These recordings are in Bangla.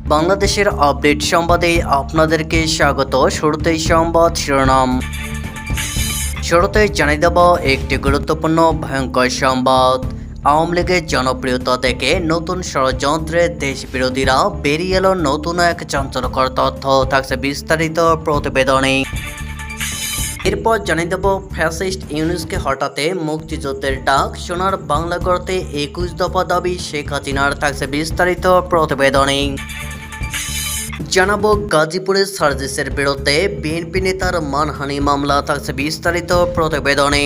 বাংলাদেশের আপডেট সংবাদে আপনাদেরকে স্বাগত। শুরুতেই সংবাদ শিরোনাম। শুরুতে জানিয়ে দেব, একটি গুরুত্বপূর্ণ ভয়ঙ্কর সংবাদ। আওয়ামী লীগের জনপ্রিয়তা থেকে নতুন ষড়যন্ত্রে দেশ বিরোধীরা বেরিয়ে এলো নতুন এক চাঞ্চল্যকর তথ্য। থাকছে বিস্তারিত প্রতিবেদনে। এরপর জানিয়ে দেব, ফ্যাসিস্ট ইউনুসকে হটাতে মুক্তিযুদ্ধের ডাক সোনার বাংলা করতে একুশ দফা দাবি শেখ হাসিনার, থাকছে বিস্তারিত প্রতিবেদনে। জানাব, গাজীপুরের সার্জিসের বিরুদ্ধে বিএনপি নেতার মানহানি মামলা, থাকছে বিস্তারিত প্রতিবেদনে।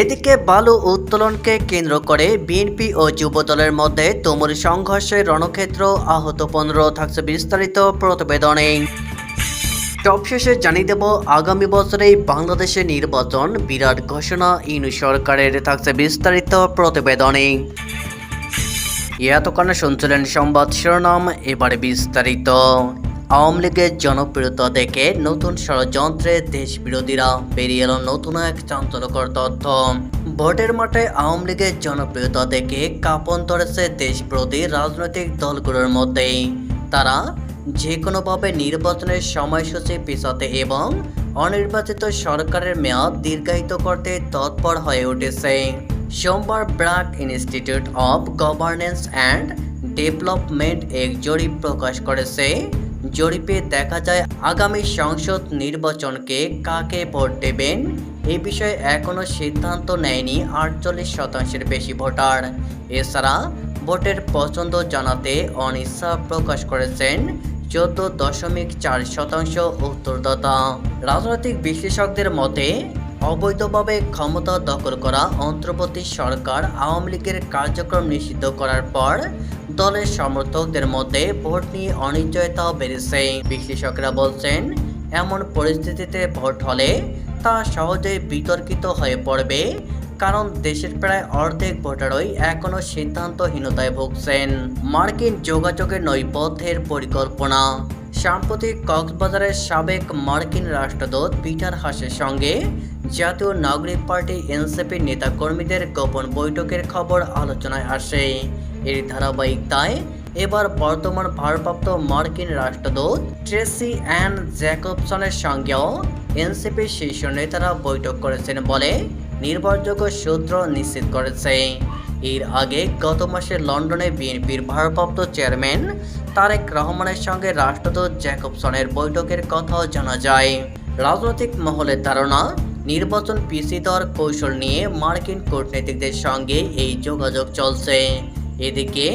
এদিকে বালু উত্তোলনকে কেন্দ্র করে বিএনপি ও যুবদলের মধ্যে তুমুল সংঘর্ষে রণক্ষেত্র আহত পনেরো, থাকছে বিস্তারিত প্রতিবেদনে। সবশেষে জানিয়ে দেব, আগামী বছরেই বাংলাদেশে নির্বাচন, বিরাট ঘোষণা ইনু সরকারের থাকছে বিস্তারিত প্রতিবেদনে। এতক্ষণে শুনছিলেন সংবাদ শিরোনাম, এবারে বিস্তারিত। আওয়ামী লীগের জনপ্রিয়তা দেখে নতুন ষড়যন্ত্রে দেশ বিরোধীরা বেরিয়ে এলো নতুন এক চাঞ্চল্যকর তথ্য। ভোটের মাঠে আওয়ামী লীগের জনপ্রিয়তা দেখে কাঁপন ধরেছে দেশ বিরোধী রাজনৈতিক দলগুলোর মধ্যেই। তারা যে কোনোভাবে নির্বাচনের সময়সূচি পিছাতে এবং অনির্বাচিত সরকারের মেয়াদ দীর্ঘায়িত করতে তৎপর হয়ে উঠেছে। সোমবার BRAC institute of governance and development এক জরিপ প্রকাশ করেছে। জরিপে দেখা যায়, আগামী সংসদ নির্বাচনকে কাকে ভোট দেবেন? এ বিষয়ে এখনও সিদ্ধান্ত নেয়নি আটচল্লিশ শতাংশের বেশি ভোটার। এছাড়া, ভোটের পছন্দ জানাতে অনিচ্ছা প্রকাশ করেছেন চোদ্দ দশমিক চার শতাংশ উত্তরদাতা। রাজনৈতিক বিশ্লেষকদের মতে, অবৈধভাবে ক্ষমতা দখল করা অন্তর্বর্তী সরকার আওয়ামী লীগের কার্যক্রম নিষিদ্ধ করার পর দলের সমর্থকদের মধ্যে ভোট নিয়ে অনিশ্চয়তাও বেড়েছে। বিশ্লেষকরা বলছেন, এমন পরিস্থিতিতে ভোট হলে তা সহজেই বিতর্কিত হয়ে পড়বে। কারণ দেশের প্রায় অর্ধেক ভোটারই এখনও সিদ্ধান্তহীনতায় ভুগছেন। মার্কিন যোগাযোগের নৈপথ্যের পরিকল্পনা। সাম্প্রতিক কক্সবাজারের সাবেক মার্কিন রাষ্ট্রদূত পিটার হাসের সঙ্গে জাতীয় নাগরিক পার্টি এনসিপির নেতাকর্মীদের গোপন বৈঠকের খবর আলোচনায় আসে। এর ধারাবাহিকতায় এবার বর্তমান ভারপ্রাপ্ত মার্কিন রাষ্ট্রদূত ট্রেসি অ্যান্ড জ্যাকবসনের সঙ্গেও এনসিপির শীর্ষ নেতারা বৈঠক করেছেন বলে নির্ভরযোগ্য সূত্র নিশ্চিত করেছে। এর আগে গত মাসে লন্ডনে বিএনপির ভারপ্রাপ্ত চেয়ারম্যান তারেক রহমানের সঙ্গে রাষ্ট্রদূত জ্যাকবসনের বৈঠকের কথাও জানা যায়। রাজনৈতিক মহলের ধারণা, নির্বাচন পিছিয়ে দেওয়ার কৌশল নিয়ে মার্কিন কূটনীতিকদের সঙ্গে এই যোগাযোগ চলছে। এদিকে,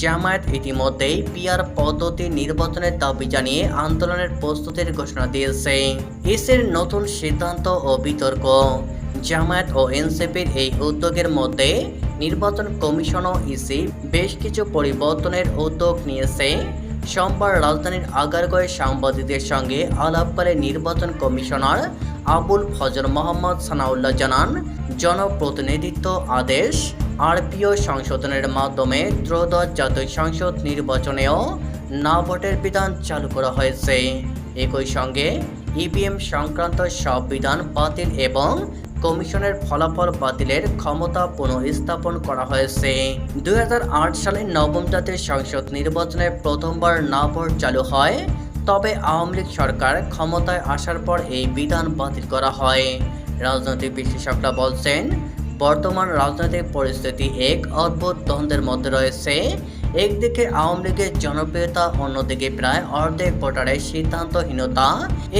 জামায়াত ইতিমধ্যেই পিয়ার পদ্ধতি নির্বাচনের দাবি জানিয়ে আন্দোলনের প্রস্তুতির ঘোষণা দিয়েছে। ইসির নতুন সিদ্ধান্ত ও বিতর্ক জামায়াত ও এনসিপির এই উদ্যোগের মধ্যে নির্বাচন কমিশন ও ইসি বেশ কিছু পরিবর্তনের উদ্যোগ নিয়েছে। সোমবার রাজধানীর আগারগড়ে সাংবাদিকদের সঙ্গে আলাপকালে নির্বাচন কমিশনার আবুল ফজর মোহাম্মদ সানাউল্লাহ জানান, জনপ্রতিনিধিত্ব আদেশ, আরপিও সংশোধনের মাধ্যমে ত্রয়োদশ জাতীয় সংসদ নির্বাচনেও না ভোটের বিধান চালু করা হয়েছে। একই সঙ্গে ইভিএম সংক্রান্ত সব বিধান বাতিল এবং কমিশনের ফলাফল বাতিলের ক্ষমতা পুনঃস্থাপন করা হয়েছে। দু হাজার আট সালে নবম জাতীয় সংসদ নির্বাচনে প্রথমবার না ভোট চালু হয়, তবে আওয়ামী লীগ সরকার ক্ষমতায় আসার পর এই বিধান বাতিল করা হয়। রাজনৈতিক বিশ্লেষকরা বলছেন, বর্তমান রাজনৈতিক পরিস্থিতি এক অদ্ভুত দ্বন্দ্বের মধ্যে রয়েছে। একদিকে আওয়ামী লীগের জনপ্রিয়তা, অন্যদিকে প্রায় অর্ধেক ভোটারের সিদ্ধান্তহীনতা,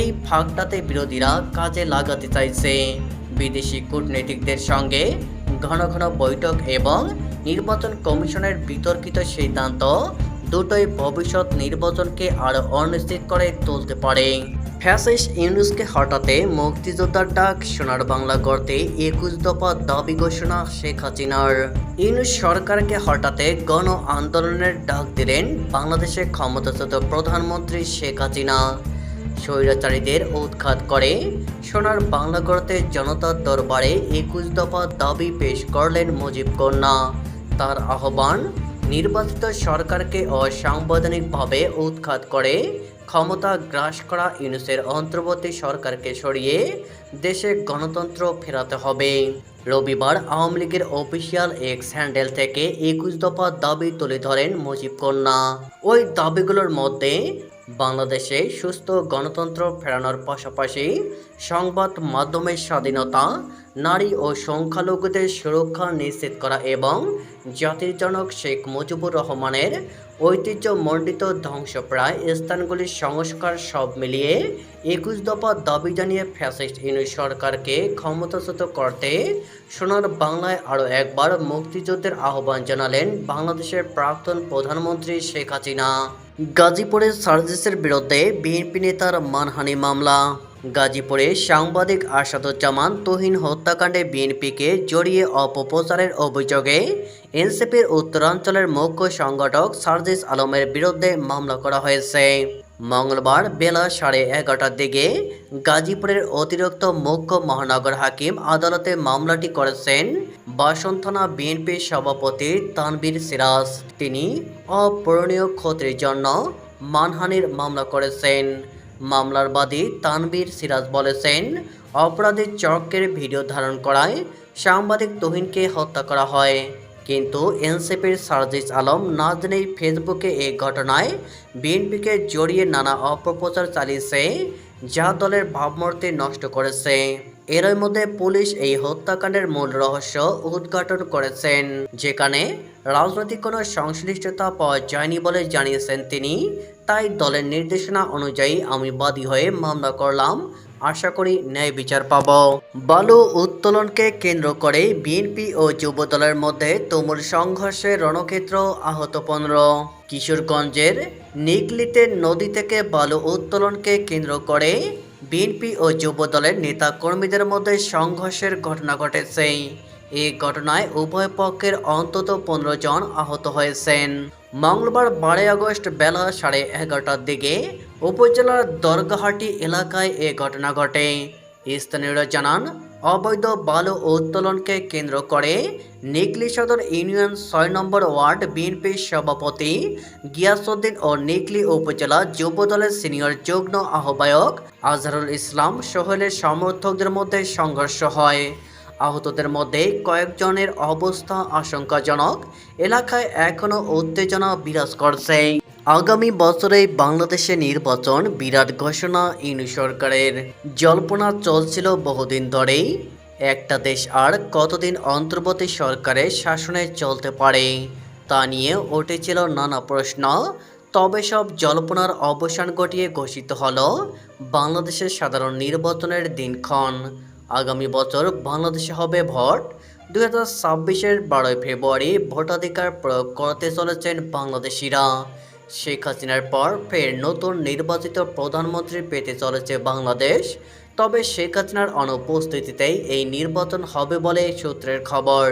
এই ফাঁকটাতে বিরোধীরা কাজে লাগাতে চাইছে। বিদেশি কূটনীতিকদের সঙ্গে ঘন ঘন বৈঠক এবং নির্বাচন কমিশনের বিতর্কিত সিদ্ধান্ত দুটোই ভবিষ্যৎ নির্বাচনকে আরও অনিশ্চিত করে তুলতে পারে। ফ্যাসিস ইউনুসকে হটাতে মুক্তিযোদ্ধার ডাক সোনার বাংলা করতে একুশ দফা দাবি ঘোষণা শেখ হাসিনার। ইউনুস সরকারকে হটাতে গণ আন্দোলনের ডাক দিলেন বাংলাদেশের ক্ষমতাচ্যুত প্রধানমন্ত্রী শেখ হাসিনা। স্বৈরাচারীদের উৎখাত করে। সোনার বাংলা করতে জনতার দরবারে একুশ দফা দাবি পেশ করলেন মুজিব কন্যা। তার আহ্বান, নির্বাচিত সরকারকে অসাংবিধানিকভাবে উৎখাত করে, ক্ষমতা গ্রাস করা ইউনুসের অন্তর্বর্তী সরকারকে সরিয়ে দেশে গণতন্ত্র ফেরাতে হবে। রবিবার আওয়ামী লীগের অফিসিয়াল এক্স হ্যান্ডেল থেকে একুশ দফা দাবি তুলে ধরেন মুজিব কন্যা। ওই দাবিগুলোর মধ্যে বাংলাদেশে সুস্থ গণতন্ত্র ফেরানোর পাশাপাশি সংবাদ মাধ্যমের স্বাধীনতা, নারী ও সংখ্যালঘুদের সুরক্ষা নিশ্চিত করা এবং জাতির জনক শেখ মুজিবুর রহমানের ঐতিহ্যমণ্ডিত ধ্বংসপ্রায় স্থানগুলির সংস্কার সব মিলিয়ে একুশ দফা দাবি জানিয়ে ফ্যাসিস্ট ইউনিট সরকারকে ক্ষমতাচ্যুত করতে সোনার বাংলায় আরও একবার মুক্তিযুদ্ধের আহ্বান জানালেন বাংলাদেশের প্রাক্তন প্রধানমন্ত্রী শেখ হাসিনা। গাজীপুরের সার্জিসের বিরুদ্ধে বিএনপি নেতার মানহানি মামলা। গাজীপুরে সাংবাদিক আসাদুজ্জামান তোহিন হত্যাকাণ্ডে বিএনপিকে জড়িয়ে অপপ্রচারের অভিযোগে এনসিপির উত্তরাঞ্চলের মুখ্য সংগঠক সার্জিস আলমের বিরুদ্ধে মামলা করা হয়েছে। মঙ্গলবার বেলা সাড়ে এগারোটার দিকে গাজীপুরের অতিরিক্ত মুখ্য মহানগর হাকিম আদালতে মামলাটি করেছেন বাসন থানা বিএনপির সভাপতি তানবীর সিরাজ। তিনি অপূরণীয় ক্ষতির জন্য মানহানির মামলা করেছেন। মামলার বাদী তানবীর সিরাজ বলেছেন অপরাধী চক্রের ভিডিও ধারণ করায় সাংবাদিক তুহিনকে হত্যা করা হয়। কিন্তু এনসিপির সার্জিস আলম না জেনেই ফেসবুকে এই ঘটনায় বিএনপিকে জড়িয়ে নানা অপপ্রচার চালিয়েছে, যা দলের ভাবমূর্তি নষ্ট করেছে। এরই মধ্যে পুলিশ এই হত্যাকাণ্ডের মূল রহস্য উদ্ঘাটন করেছেন, যেখানে রাজনৈতিক কোনো সংশ্লিষ্টতা পাওয়া যায়নি বলে জানিয়েছেন তিনি। তাই দলের নির্দেশনা অনুযায়ী আমি বাদী হয়ে মামলা করলাম আশা করি ন্যায় বিচার পাব। বালু উত্তোলনকে কেন্দ্র করে বিএনপি ও যুব দলের মধ্যে তুমুল সংঘর্ষে রণক্ষেত্র আহত পনেরো। কিশোরগঞ্জের নিগলিতে নদী থেকে বালু উত্তোলনকে কেন্দ্র করে বিএনপি ও যুব দলের নেতা কর্মীদের মধ্যে সংঘর্ষের ঘটনা ঘটেছে। এই ঘটনায় উভয় পক্ষের অন্তত পনেরো জন আহত হয়েছেন। মঙ্গলবার বারোই আগস্ট বেলা সাড়ে এগারোটার দিকে উপজেলার দরগাহাটি এলাকায় এ ঘটনা ঘটে। স্থানীয়রা জানান, অবৈধ বালু উত্তোলনকে কেন্দ্র করে নিকলি সদর ইউনিয়ন ছয় নম্বর ওয়ার্ড বিএনপির সভাপতি গিয়াসউদ্দিন ও নিকলি উপজেলা যুব দলের সিনিয়র যুগ্ম আহ্বায়ক আজহারুল ইসলাম সোহেলের সমর্থকদের মধ্যে সংঘর্ষ হয়। আহতদের মধ্যে কয়েকজনের অবস্থা আশঙ্কাজনক। এলাকায় এখনও উত্তেজনা বিরাজ করছে। আগামী বছরে বাংলাদেশে নির্বাচন বিরাট ঘোষণা ইউনি সরকারের। জল্পনা চলছিল বহুদিন ধরেই। একটা দেশ আর কতদিন অন্তর্বর্তী সরকারের শাসনে চলতে পারে, তা নিয়ে উঠেছিল নানা প্রশ্ন। তবে সব জল্পনার অবসান ঘটিয়ে ঘোষিত হল বাংলাদেশের সাধারণ নির্বাচনের দিনক্ষণ। আগামী বছর বাংলাদেশে হবে ভোট। দু হাজার ছাব্বিশের বারোই ফেব্রুয়ারি ভোটাধিকার প্রয়োগ করতে চলেছেন বাংলাদেশিরা। শেখ হাসিনার পর ফের নতুন নির্বাচিত প্রধানমন্ত্রী পেতে চলেছে বাংলাদেশ। তবে শেখ হাসিনার অনুপস্থিতিতেই এই নির্বাচন হবে বলে সূত্রের খবর।